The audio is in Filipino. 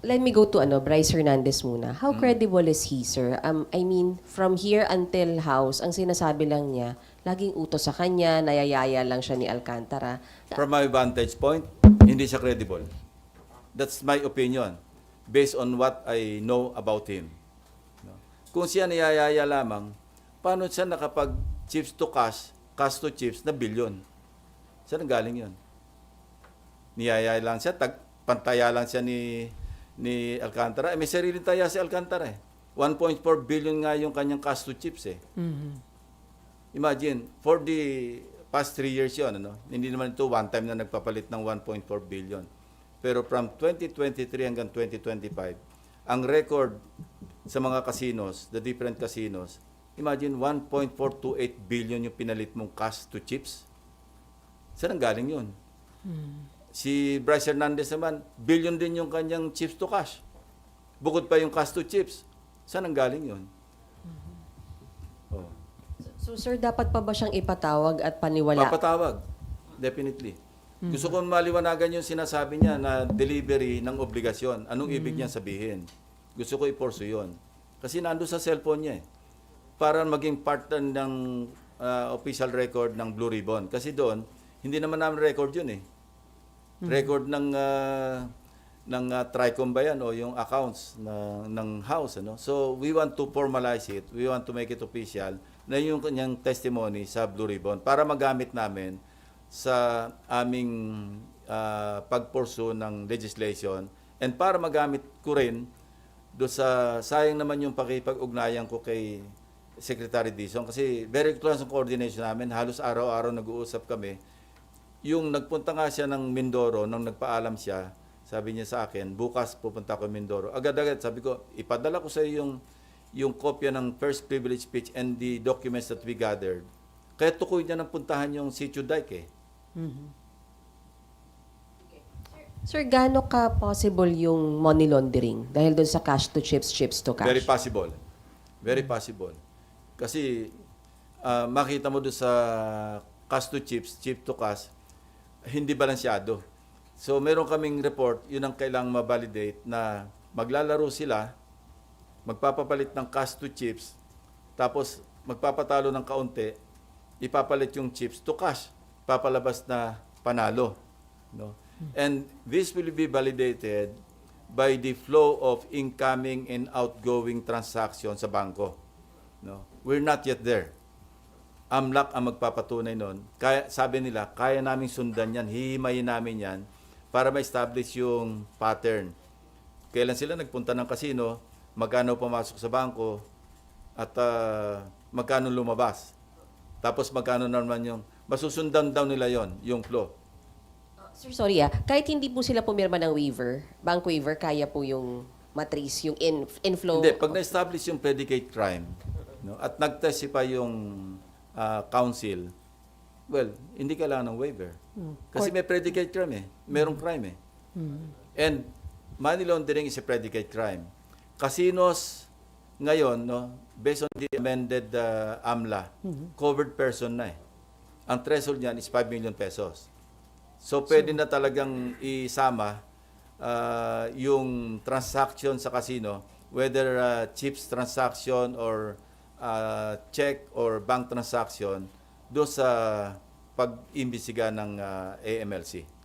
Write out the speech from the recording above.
let me go to ano, Bryce Hernandez muna. How Hmm. credible is he, sir? Um, I mean, from here until house, ang sinasabi lang niya, laging utos sa kanya, nayayaya lang siya ni Alcantara. From my vantage point, hindi siya credible. That's my opinion based on what I know about him. No? Kung siya niyayaya lamang, paano siya nakapag chips to cash, cash to chips na billion? Saan ang galing yun? Niyayaya lang siya, tag, pantaya lang siya ni ni Alcantara. Eh, may sariling taya si Alcantara eh. 1.4 billion nga yung kanyang cash to chips eh. Imagine, for the past three years yun, ano? hindi naman ito one time na nagpapalit ng 1.4 billion. Pero from 2023 hanggang 2025, ang record sa mga casinos, the different casinos, imagine 1.428 billion yung pinalit mong cash to chips. Saan ang galing yun? Si Bryce Hernandez naman, billion din yung kanyang chips to cash. Bukod pa yung cash to chips. Saan ang galing yun? Oh. So, sir, dapat pa ba siyang ipatawag at paniwala? Papatawag. Definitely. Gusto ko maliwanagan yung sinasabi niya na delivery ng obligasyon. Anong ibig niya sabihin? Gusto ko i-pursue yun. Kasi nando sa cellphone niya eh. Para maging part ng ah, official record ng Blue Ribbon. Kasi doon, hindi naman namin record yun eh. Record ng ah, ng ah, Tricom ba yan o yung accounts na, ng house. Ano? So, we want to formalize it. We want to make it official na yung kanyang testimony sa Blue Ribbon para magamit namin sa aming uh, pagporso ng legislation and para magamit ko rin do sa sayang naman yung pakipag-ugnayan ko kay Secretary Dizon kasi very close ang coordination namin halos araw-araw nag-uusap kami yung nagpunta nga siya ng Mindoro nung nagpaalam siya sabi niya sa akin bukas pupunta ako Mindoro agad-agad sabi ko ipadala ko sa iyo yung yung kopya ng first privilege speech and the documents that we gathered kaya tukoy niya ng puntahan yung Sitio Dike eh Sir, gaano ka possible yung money laundering? Dahil doon sa cash to chips, chips to cash. Very possible. Very possible. Kasi ah, makita mo doon sa cash to chips, chip to cash, hindi balansyado. So meron kaming report, yun ang kailangang ma-validate na maglalaro sila, magpapapalit ng cash to chips, tapos magpapatalo ng kaunti, ipapalit yung chips to cash, papalabas na panalo. No? And this will be validated by the flow of incoming and outgoing transaction sa bangko. No? We're not yet there. AMLAC ang magpapatunay nun. Kaya, sabi nila, kaya namin sundan yan, hihimayin namin yan para ma-establish yung pattern. Kailan sila nagpunta ng kasino, magkano pumasok sa bangko, at ah, magkano lumabas. Tapos magkano naman yung, masusundan daw nila yon yung flow. Sir, sorry ah. Kahit hindi po sila pumirma ng waiver, bank waiver, kaya po yung matrace, yung in, inflow. Hindi, pag na-establish yung predicate crime, no, at nag-testify yung ah, council, well, hindi kailangan ng waiver. Kasi may predicate crime eh. Merong crime eh. And money laundering is a predicate crime. Casinos ngayon, no, based on the amended ah, AMLA, covered person na eh. Ang threshold niyan is 5 million pesos. So, pwede na talagang isama ah, yung transaction sa casino, whether ah, chips transaction or ah, check or bank transaction, do sa pag-imbisiga ng ah, AMLC.